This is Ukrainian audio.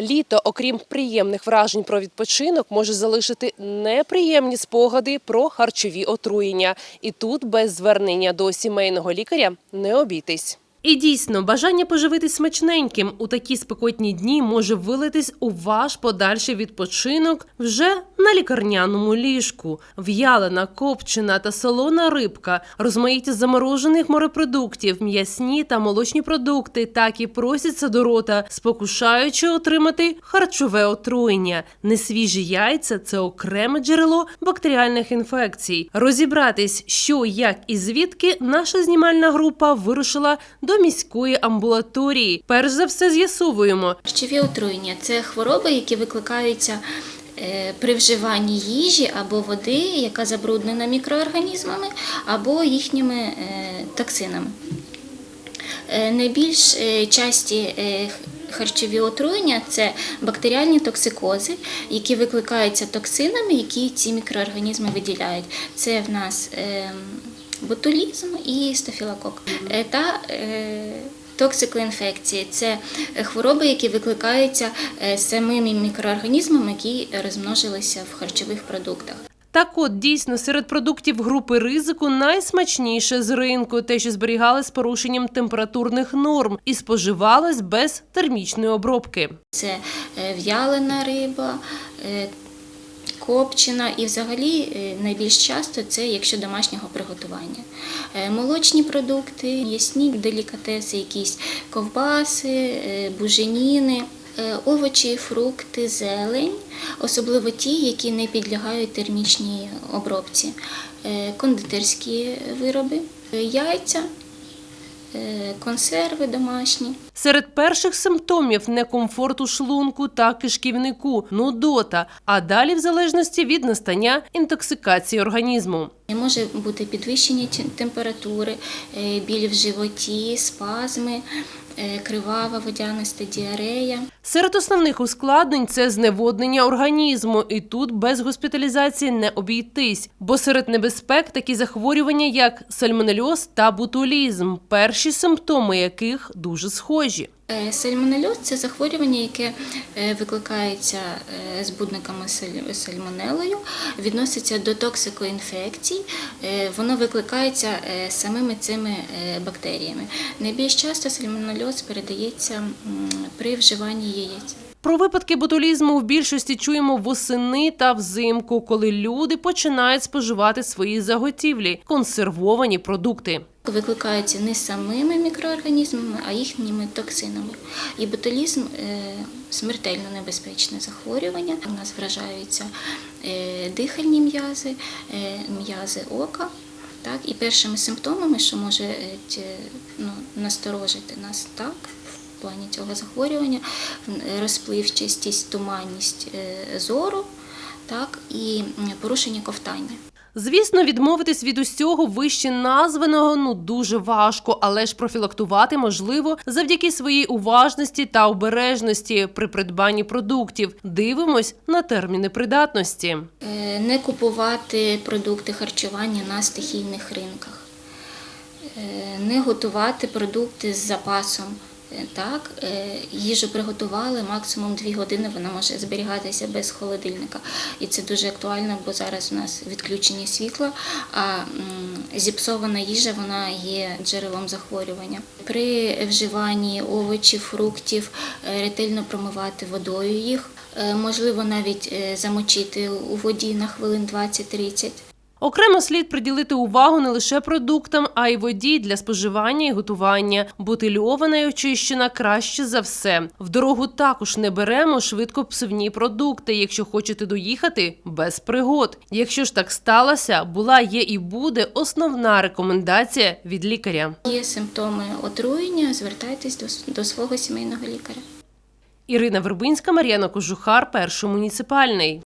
Літо, окрім приємних вражень про відпочинок, може залишити неприємні спогади про харчові отруєння. І тут без звернення до сімейного лікаря не обійтись. І дійсно, бажання поживитись смачненьким у такі спекотні дні може вилитись у ваш подальший відпочинок вже на лікарняному ліжку. В'ялена, копчена та солона рибка, розмаїття заморожених морепродуктів, м'ясні та молочні продукти так і просяться до рота, спокушаючи отримати харчове отруєння. Несвіжі яйця це окреме джерело бактеріальних інфекцій. Розібратись, що, як і звідки наша знімальна група вирушила до міської амбулаторії. Перш за все з'ясовуємо, Харчові отруєння це хвороби, які викликаються е, при вживанні їжі або води, яка забруднена мікроорганізмами, або їхніми е, токсинами. Е, Найбільш часті харчові отруєння це бактеріальні токсикози, які викликаються токсинами, які ці мікроорганізми виділяють. Це в нас е, ботулізм і стафілокок. Е, Та е, Токсикоінфекції це хвороби, які викликаються е, самими мікроорганізмами, які розмножилися в харчових продуктах. Так от дійсно серед продуктів групи ризику найсмачніше з ринку, те, що зберігали з порушенням температурних норм і споживалось без термічної обробки. Це в'ялена риба, копчена і взагалі е, найбільш часто це якщо домашнього приготування. Е, Молочні продукти, ясні делікатеси, якісь ковбаси, е, буженіни. Овочі, фрукти, зелень, особливо ті, які не підлягають термічній обробці, кондитерські вироби, яйця, консерви домашні. Серед перших симптомів некомфорту шлунку та кишківнику, нудота, а далі в залежності від настання інтоксикації організму. Може бути підвищення температури, е, біль в животі, спазми, е, кривава, водяниста діарея. Серед основних ускладнень це зневоднення організму, і тут без госпіталізації не обійтись. Бо серед небезпек такі захворювання, як сальмонельоз та бутулізм, перші симптоми яких дуже схожі. Е, Сальмонельоз – це захворювання, яке е, викликається е, збудниками саль- сальмонелою, відноситься до токсикоінфекцій. Воно викликається самими цими бактеріями. Найбільш часто сальмонельоз передається при вживанні яєць. Про випадки ботулізму в більшості чуємо восени та взимку, коли люди починають споживати свої заготівлі консервовані продукти. Викликаються не самими мікроорганізмами, а їхніми токсинами. І ботулізм е, смертельно небезпечне захворювання. У нас вражаються е, дихальні м'язи, е, м'язи ока. Так, і першими симптомами, що може ну, насторожити нас так, в плані цього захворювання, розпливчастість, туманність зору, так, і порушення ковтання. Звісно, відмовитись від усього вище названого ну дуже важко, але ж профілактувати можливо завдяки своїй уважності та обережності при придбанні продуктів. Дивимось на терміни придатності. Е, Не купувати продукти харчування на стихійних ринках, Е, не готувати продукти з запасом. Е, Так, е, їжу приготували максимум 2 години, вона може зберігатися без холодильника. І це дуже актуально, бо зараз у нас відключення світла, а зіпсована їжа вона є джерелом захворювання. При вживанні овочів, фруктів е, ретельно промивати водою їх. Можливо, навіть замочити у воді на хвилин 20-30. Окремо слід приділити увагу не лише продуктам, а й воді для споживання і готування. Бутильована і очищена краще за все. В дорогу також не беремо швидкопсивні продукти, якщо хочете доїхати без пригод. Якщо ж так сталося, була, є і буде основна рекомендація від лікаря. Є симптоми отруєння, звертайтесь до, до свого сімейного лікаря. Ірина Вербинська, Мар'яна Кожухар, перший муніципальний.